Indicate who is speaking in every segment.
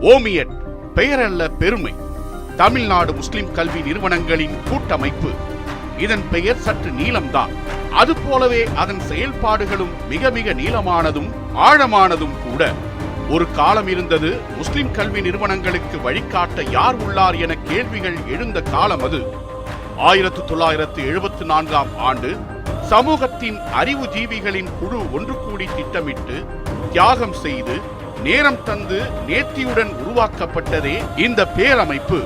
Speaker 1: ஓமியட் பெயரல்ல பெருமை. தமிழ்நாடு முஸ்லிம் கல்வி நிறுவனங்களின் கூட்டமைப்பு. இதன் பெயர் சற்று நீளம்தான். அதுபோலவே அதன் செயல்பாடுகளும் மிக மிக நீளமானதும் ஆழமானதும் கூட. ஒரு காலம் இருந்தது முஸ்லிம் கல்வி நிறுவனங்களுக்கு வழிகாட்ட யார் உள்ளார் என கேள்விகள் எழுந்த காலம் அது. ஆயிரத்து தொள்ளாயிரத்து எழுபத்தி நான்காம் ஆண்டு சமூகத்தின் அறிவு ஜீவிகளின் குழு ஒன்று கூடி திட்டமிட்டு தியாகம் செய்து நேரம் தந்து நேர்த்தியுடன் உருவாக்கப்பட்டதே இந்த பேரமைப்பு.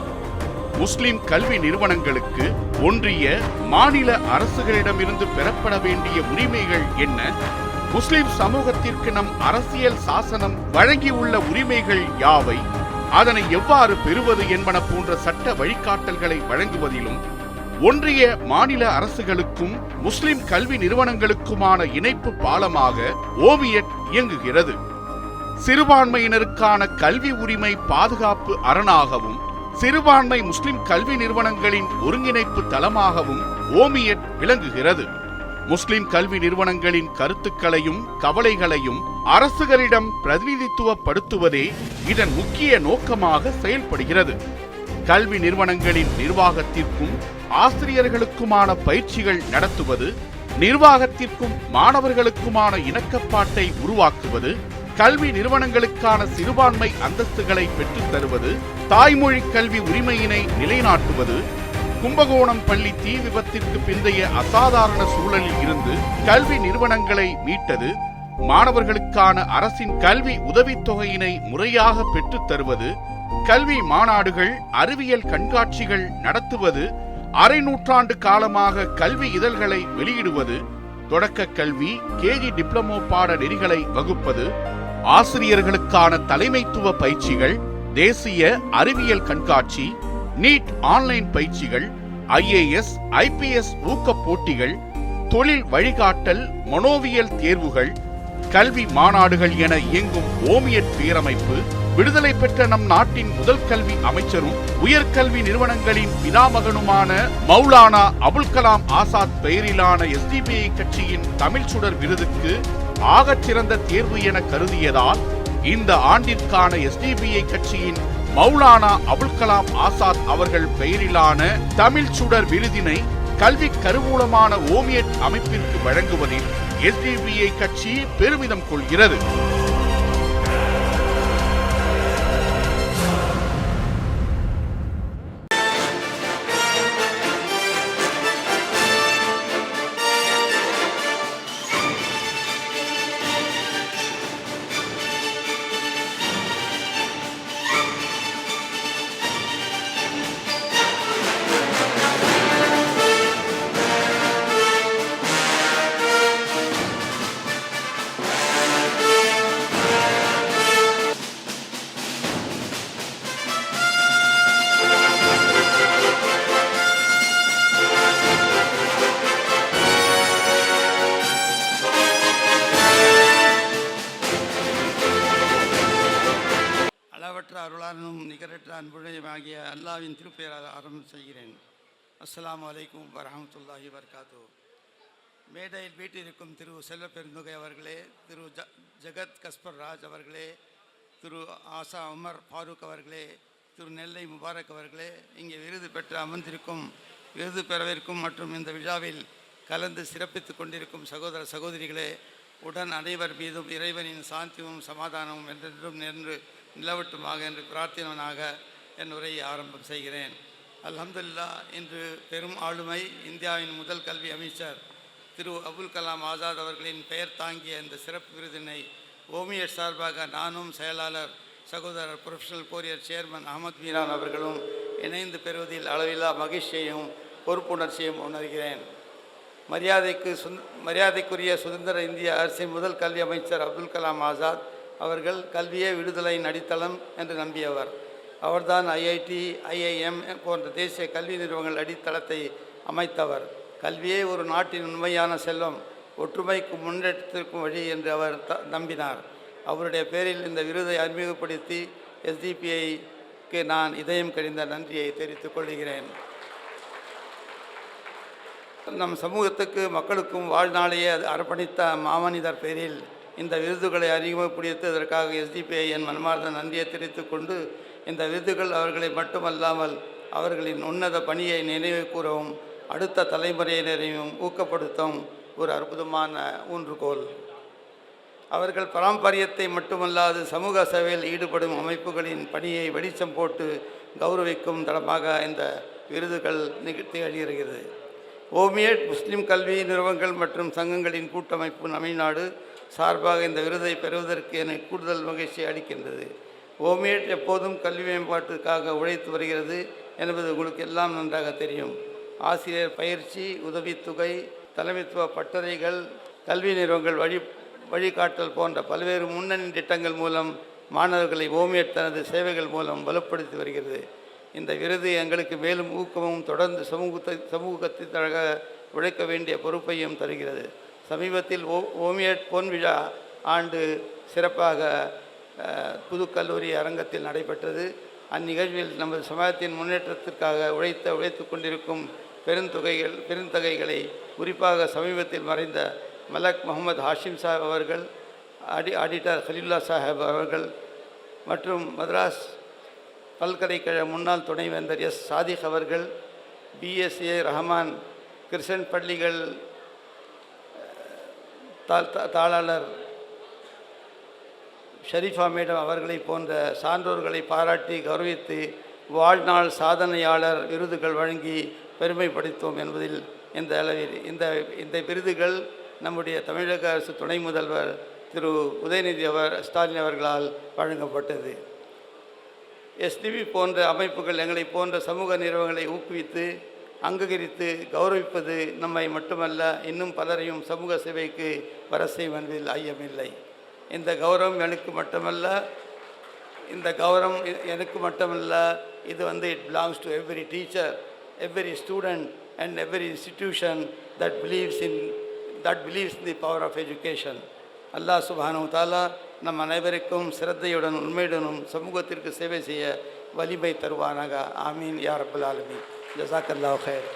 Speaker 1: முஸ்லிம் கல்வி நிறுவனங்களுக்கு ஒன்றிய மாநில அரசுகளிடமிருந்து பெறப்பட வேண்டிய உரிமைகள் என்ன? முஸ்லிம் சமூகத்திற்கு நம் அரசியல் சாசனம் வழங்கியுள்ள உரிமைகள் யாவை? அதனை எவ்வாறு பெறுவது என்பன போன்ற சட்ட வழிகாட்டல்களை வழங்குவதிலும் ஒன்றிய மாநில அரசுகளுக்கும் முஸ்லிம் கல்வி நிறுவனங்களுக்குமான இணைப்பு பாலமாக ஓவியட் இயங்குகிறது. சிறுபான்மையினருக்கான கல்வி உரிமை பாதுகாப்பு அரணாகவும் சிறுபான்மை முஸ்லிம் கல்வி நிறுவனங்களின் ஒருங்கிணைப்பு தளமாகவும் ஓமியட் விளங்குகிறது. முஸ்லிம் கல்வி நிறுவனங்களின் கருத்துக்களையும் கவலைகளையும் அரசுகளிடம் பிரதிநிதித்துவப்படுத்துவதே இதன் முக்கிய நோக்கமாக செயல்படுகிறது. கல்வி நிறுவனங்களின் நிர்வாகத்திற்கும் ஆசிரியர்களுக்குமான பயிற்சிகள் நடத்துவது நிர்வாகத்திற்கும் மாணவர்களுக்குமான இணக்கப்பாட்டை உருவாக்குவது கல்வி நிறுவனங்களுக்கான சிறுபான்மை அந்தஸ்துகளை பெற்றுத் தருவது தாய்மொழி கல்வி உரிமையினை நிலைநாட்டுவது கும்பகோணம் பள்ளி தீ விபத்திற்கு பிந்தைய அசாதாரண சூழலில் இருந்து கல்வி நிறுவனங்களை மீட்டது. மாணவர்களுக்கான அரசின் கல்வி உதவித்தொகையினை முறையாக பெற்றுத் தருவது. கல்வி மாநாடுகள் அறிவியல் கண்காட்சிகள் நடத்துவது. அரை நூற்றாண்டு காலமாக கல்வி இதழ்களை வெளியிடுவது. தொடக்க கல்வி கேஜி டிப்ளமோ பாட நெறிகளை வகுப்பது. ஆசிரியர்களுக்கான தலைமைத்துவ பயிற்சிகள் தேசிய அறிவியல் கண்காட்சி நீட் ஆன்லைன் பயிற்சிகள் ஐஏஎஸ் ஐபிஎஸ் ஊக்கப் போட்டிகள் தொழில் வழிகாட்டல் மனோவியல் தேர்வுகள் கல்வி மாநாடுகள் என இயங்கும் ஓமியட் பேரமைப்பு விடுதலை பெற்ற நம் நாட்டின் முதல் கல்வி அமைச்சரும் உயர்கல்வி நிறுவனங்களின் பிதாமகனுமான மௌலானா அபுல் கலாம் ஆசாத் பெயரிலான எஸ்டிபிஐ கட்சியின் தமிழ் சுடர் விருதுக்கு ஆகச்சிறந்த தேர்வு என கருதியதால் இந்த ஆண்டிற்கான எஸ்டிபிஐ கட்சியின் மௌலானா அபுல் கலாம் ஆசாத் அவர்கள் பெயரிலான தமிழ் சுடர் விருதினை கல்வி கருவூலமான ஓமியட் அமைப்பிற்கு வழங்குவதில் எஸ்டிபிஐ கட்சி பெருமிதம் கொள்கிறது.
Speaker 2: நிகரற்ற அன்புடையும் அல்லாவின் திருப்பெயரால் ஆரம்பம் செய்கிறேன். அஸ்லாம் அலைக்கும் வரமத்துல்லாஹி வர்காத்து மேடையில் வீட்டிருக்கும் திரு செல்வப்பெருந்தொகை அவர்களே திரு ஜ ஜகத் கஸ்பர் ராஜ் அவர்களே திரு ஆசா உமர் ஃபாரூக் அவர்களே திரு நெல்லை முபாரக் அவர்களே இங்கே விருது பெற்று அமர்ந்திருக்கும் விருது பெறவிருக்கும் மற்றும் இந்த விழாவில் கலந்து சிறப்பித்துக் கொண்டிருக்கும் சகோதர சகோதரிகளே உடன் அனைவர் மீதும் இறைவனின் சாந்தியும் சமாதானமும் என்றென்றும் நின்று நிலவட்டுமாக என்று பிரார்த்தனவனாக என் உரையை ஆரம்பம் செய்கிறேன். அல்ஹம்துல்லா இன்று பெரும் ஆளுமை இந்தியாவின் முதல் கல்வி அமைச்சர் திரு அபுல் கலாம் ஆசாத் அவர்களின் பெயர் தாங்கிய இந்த சிறப்பு விருதினை ஓமியர் சார்பாக நானும் செயலாளர் சகோதரர் professional courier chairman Ahamed Meeran அவர்களும் இணைந்து பெறுவதில் அளவில்லா மகிழ்ச்சியையும் பொறுப்புணர்ச்சியும் உணர்கிறேன். மரியாதைக்கு சுந் மரியாதைக்குரிய சுதந்திர இந்திய அரசின் முதல் கல்வி அமைச்சர் அப்துல் கலாம் ஆசாத் அவர்கள் கல்வியே விடுதலையின் அடித்தளம் என்று நம்பியவர். அவர்தான் ஐஐடி ஐஐஎம் போன்ற தேசிய கல்வி நிறுவனங்கள் அடித்தளத்தை அமைத்தவர். கல்வியே ஒரு நாட்டின் உண்மையான செல்வம். ஒற்றுமைக்கும் முன்னெடுத்திருக்கும் வழி என்று அவர் த நம்பினார். அவருடைய பேரில் இந்த விருதை அறிமுகப்படுத்தி எஸ்டிபிஐக்கு நான் இதயம் கழிந்த நன்றியை தெரிவித்துக் கொள்கிறேன். நம் சமூகத்துக்கு மக்களுக்கும் வாழ்நாளையே அர்ப்பணித்த மாமனிதர் பேரில் இந்த விருதுகளை அறிமுகப்படுத்தியதற்காக எஸ்டிபிஐ என் மனமார்ந்த நன்றியை தெரிவித்துக் கொண்டு இந்த விருதுகள் அவர்களை மட்டுமல்லாமல் அவர்களின் உன்னத பணியை நினைவு கூறவும் அடுத்த தலைமுறையினரையும் ஊக்கப்படுத்தவும் ஒரு அற்புதமான ஊன்றுகோல். அவர்கள் பாரம்பரியத்தை மட்டுமல்லாது சமூக சேவையில் ஈடுபடும் அமைப்புகளின் பணியை வெளிச்சம் போட்டு கௌரவிக்கும் தளமாக இந்த விருதுகள் நிக- திகழ்கிறது ஓமியட் முஸ்லிம் கல்வி நிறுவனங்கள் மற்றும் சங்கங்களின் கூட்டமைப்பு தமிழ்நாடு சார்பாக இந்த விருதை பெறுவதற்கு எனக்கு கூடுதல் மகிழ்ச்சி அளிக்கின்றது. ஓமியட் எப்போதும் கல்வி மேம்பாட்டுக்காக உழைத்து வருகிறது என்பது உங்களுக்கு எல்லாம் நன்றாக தெரியும். ஆசிரியர் பயிற்சி உதவித்தொகை தலைமைத்துவ பட்டறைகள் கல்வி நிறுவனங்கள் வழி வழிகாட்டல் போன்ற பல்வேறு முன்னணி திட்டங்கள் மூலம் மாணவர்களை ஓமியட் தனது சேவைகள் மூலம் வலுப்படுத்தி வருகிறது. இந்த விருது எங்களுக்கு மேலும் ஊக்கமும் தொடர்ந்து சமூகத்தை சமூகத்திற்காக உழைக்க வேண்டிய பொறுப்பையும் தருகிறது. சமீபத்தில் ஓ ஓமியட் பொன் விழா ஆண்டு சிறப்பாக புது புதுக்கல்லூரி அரங்கத்தில் நடைபெற்றது. அந்நிகழ்வில் நமது சமூகத்தின் முன்னேற்றத்திற்காக உழைத்த உழைத்து கொண்டிருக்கும் பெருந்தொகைகள் பெருந்தொகைகளை குறிப்பாக சமீபத்தில் மறைந்த மலக் முகமது ஹாஷிம் சாஹிப் அவர்கள் ஆடி ஆடிட்டர் ஹலில்லா சாஹிப் அவர்கள் மற்றும் மദ്രാஸ் பல்கலைக்கழக முன்னாள் துணைவேந்தர் எஸ் சாதிக் அவர்கள் பிஎஸ்ஏ ரஹமான் கிருஷ்ணன் பள்ளிகள் தா- தாளாளர் ஷரீஃபா மேடம் அவர்களை போன்ற சான்றோர்களை பாராட்டி கௌரவித்து வாழ்நாள் சாதனையாளர் விருதுகள் வழங்கி பெருமைப்படுத்தோம் என்பதில் இந்த அளவில் இந்த இந்த விருதுகள் நம்முடைய தமிழக அரசு துணை முதல்வர் திரு உதயநிதி அவர் ஸ்டாலின் அவர்களால் வழங்கப்பட்டது. எஸ்டிபி போன்ற அமைப்புகள் எங்களை போன்ற சமூக நிறுவனங்களை ஊக்குவித்து அங்கீகரித்து கௌரவிப்பது நம்மை மட்டுமல்ல இன்னும் பலரையும் சமூக சேவைக்கு வர செய்வதில் ஐயமில்லை. இந்த கௌரவம் எனக்கு மட்டுமல்ல இந்த கௌரவம் எனக்கு மட்டுமல்ல இது வந்து it belongs to every teacher every student and every institution that believes in that believes in the power of education Allah சுபானு தாலா நம் அனைவருக்கும் சிரத்தையுடன் உண்மையுடனும் சமூகத்திற்கு சேவை செய்ய வலிமை தருவானாக. ஆமீன். யா ரப்பல் ஆலமீன். ஜசாக்கல்லாஹ் ஹைர்